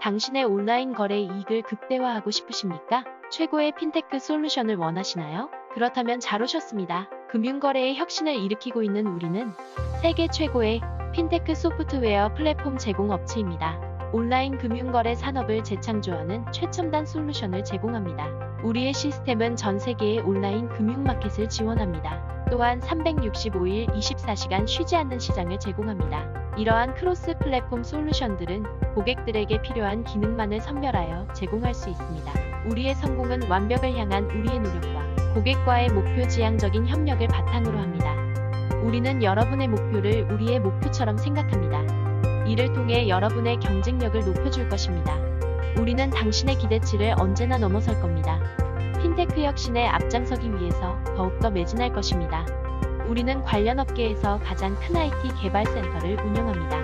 당신의 온라인 거래 이익을 극대화하고 싶으십니까? 최고의 핀테크 솔루션을 원하시나요? 그렇다면 잘 오셨습니다. 금융거래의 혁신을 일으키고 있는 우리는 세계 최고의 핀테크 소프트웨어 플랫폼 제공 업체입니다. 온라인 금융거래 산업을 재창조하는 최첨단 솔루션을 제공합니다. 우리의 시스템은 전 세계의 온라인 금융마켓을 지원합니다. 또한 365일 24시간 쉬지 않는 시장을 제공합니다. 이러한 크로스 플랫폼 솔루션들은 고객들에게 필요한 기능만을 선별하여 제공할 수 있습니다. 우리의 성공은 완벽을 향한 우리의 노력과 고객과의 목표 지향적인 협력을 바탕으로 합니다. 우리는 여러분의 목표를 우리의 목표처럼 생각합니다. 이를 통해 여러분의 경쟁력을 높여줄 것입니다. 우리는 당신의 기대치를 언제나 넘어설 겁니다. 핀테크 혁신에 앞장서기 위해서 더욱더 매진할 것입니다. 우리는 관련 업계에서 가장 큰 IT 개발 센터를 운영합니다.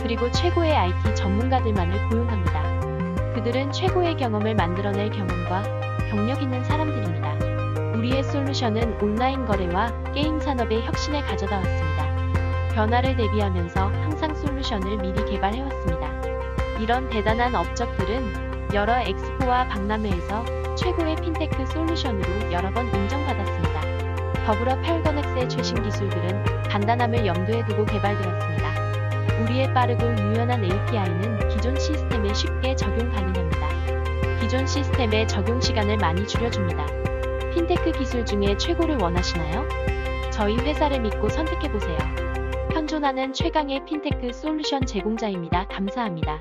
그리고 최고의 IT 전문가들만을 고용합니다. 그들은 최고의 경험을 만들어낼 경험과 경력 있는 사람들입니다. 우리의 솔루션은 온라인 거래와 게임 산업의 혁신을 가져다 왔습니다. 변화를 대비하면서 항상 솔루션을 미리 개발해왔습니다. 이런 대단한 업적들은 여러 엑스포와 박람회에서 최고의 핀테크 솔루션으로 여러 번. 더불어 팔거넥스의 최신 기술들은 간단함을 염두에 두고 개발되었습니다. 우리의 빠르고 유연한 API는 기존 시스템에 쉽게 적용 가능합니다. 기존 시스템의 적용 시간을 많이 줄여줍니다. 핀테크 기술 중에 최고를 원하시나요? 저희 회사를 믿고 선택해보세요. 현존하는 최강의 핀테크 솔루션 제공자입니다. 감사합니다.